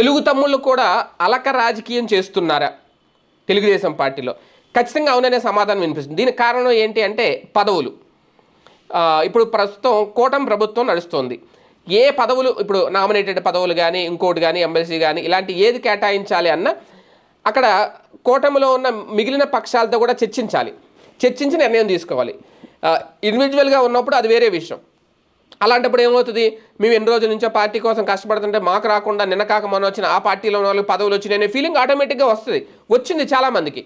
తెలుగు తమ్ముళ్ళు కూడా అలక రాజకీయం చేస్తున్నారా? తెలుగుదేశం పార్టీలో. ఖచ్చితంగా అవుననే సమాధానం వినిపిస్తుంది. దీనికి కారణం ఏంటి అంటే పదవులు. ఇప్పుడు ప్రస్తుతం కూటమి ప్రభుత్వం నడుస్తోంది. ఏ పదవులు ఇప్పుడు నామినేటెడ్ పదవులు కానీ ఇంకోటి కానీ ఎమ్మెల్సీ కానీ ఇలాంటి ఏది కేటాయించాలి అన్న అక్కడ కూటమిలో ఉన్న మిగిలిన పక్షాలతో కూడా చర్చించాలి. చర్చించి నిర్ణయం తీసుకోవాలి. ఇండివిజువల్గా ఉన్నప్పుడు అది వేరే విషయం. అలాంటప్పుడు ఏమవుతుంది? మేము ఎన్ని రోజుల నుంచో పార్టీ కోసం కష్టపడుతుంటే మాకు రాకుండా నిన్న కాక మొన్న వచ్చిన ఆ పార్టీలో ఉన్న వాళ్ళకి పదవులు వచ్చినాయి అనే ఫీలింగ్ ఆటోమేటిక్గా వస్తుంది. వచ్చింది చాలామందికి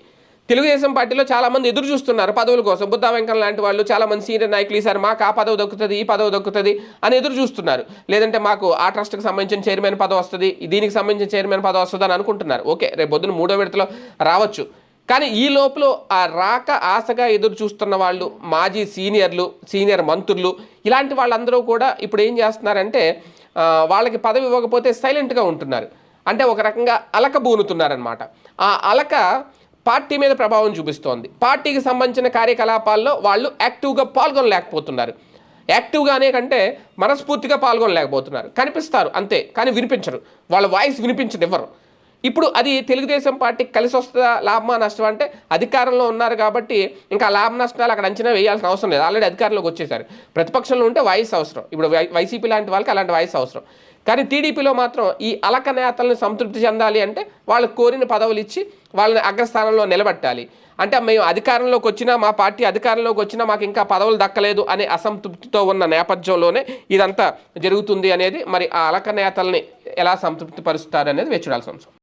తెలుగుదేశం పార్టీలో చాలామంది ఎదురు చూస్తున్నారు పదవుల కోసం. బుద్ధా వెంకన్న లాంటి వాళ్ళు చాలామంది సీనియర్ నాయకులు ఈసారి మాకు ఆ పదవి దక్కుతుంది ఈ పదవి దక్కుతుంది అని ఎదురు చూస్తున్నారు. లేదంటే మాకు ఆ ట్రస్ట్కి సంబంధించిన చైర్మన్ పదవి వస్తుంది దీనికి సంబంధించిన చైర్మన్ పదవి వస్తుంది అని అనుకుంటున్నారు. ఓకే రేపు పొద్దున మూడో విడతలో రావచ్చు. కానీ ఈ లోపల ఆ రాక ఆశగా ఎదురు చూస్తున్న వాళ్ళు మాజీ సీనియర్లు సీనియర్ మంత్రులు ఇలాంటి వాళ్ళందరూ కూడా ఇప్పుడు ఏం చేస్తున్నారంటే వాళ్ళకి పదవి ఇవ్వకపోతే సైలెంట్గా ఉంటున్నారు. అంటే ఒక రకంగా అలక బూనుతున్నారనమాట ఆ అలక పార్టీ మీద ప్రభావం చూపిస్తోంది. పార్టీకి సంబంధించిన కార్యకలాపాల్లో వాళ్ళు యాక్టివ్గా పాల్గొనలేకపోతున్నారు. యాక్టివ్గానే కంటే మనస్ఫూర్తిగా పాల్గొనలేకపోతున్నారు. కనిపిస్తారు అంతే కానీ వినిపించరు. వాళ్ళ వాయిస్ వినిపించనివ్వరు. ఇప్పుడు అది తెలుగుదేశం పార్టీకి కలిసి వస్తుందా లాభమా నష్టం అంటే అధికారంలో ఉన్నారు కాబట్టి ఇంకా లాభ నష్టాలు అక్కడ అంచనా వేయాల్సిన అవసరం లేదు. ఆల్రెడీ అధికారంలోకి వచ్చేసారు. ప్రతిపక్షంలో ఉంటే వాయిస్ అవసరం. ఇప్పుడు వైసీపీ లాంటి వాళ్ళకి అలాంటి వాయిస్ అవసరం. కానీ టీడీపీలో మాత్రం ఈ అలక నేతలను సంతృప్తి చెందాలి అంటే వాళ్ళు కోరిన పదవులు ఇచ్చి వాళ్ళని అగ్రస్థానంలో నిలబెట్టాలి. అంటే మేము అధికారంలోకి వచ్చినా మా పార్టీ అధికారంలోకి వచ్చినా మాకు ఇంకా పదవులు దక్కలేదు అనే అసంతృప్తితో ఉన్న నేపథ్యంలోనే ఇదంతా జరుగుతుంది అనేది మరి ఆ అలక నేతల్ని ఎలా సంతృప్తి పరుస్తారు అనేది వేచి చూడాల్సిన అంశం.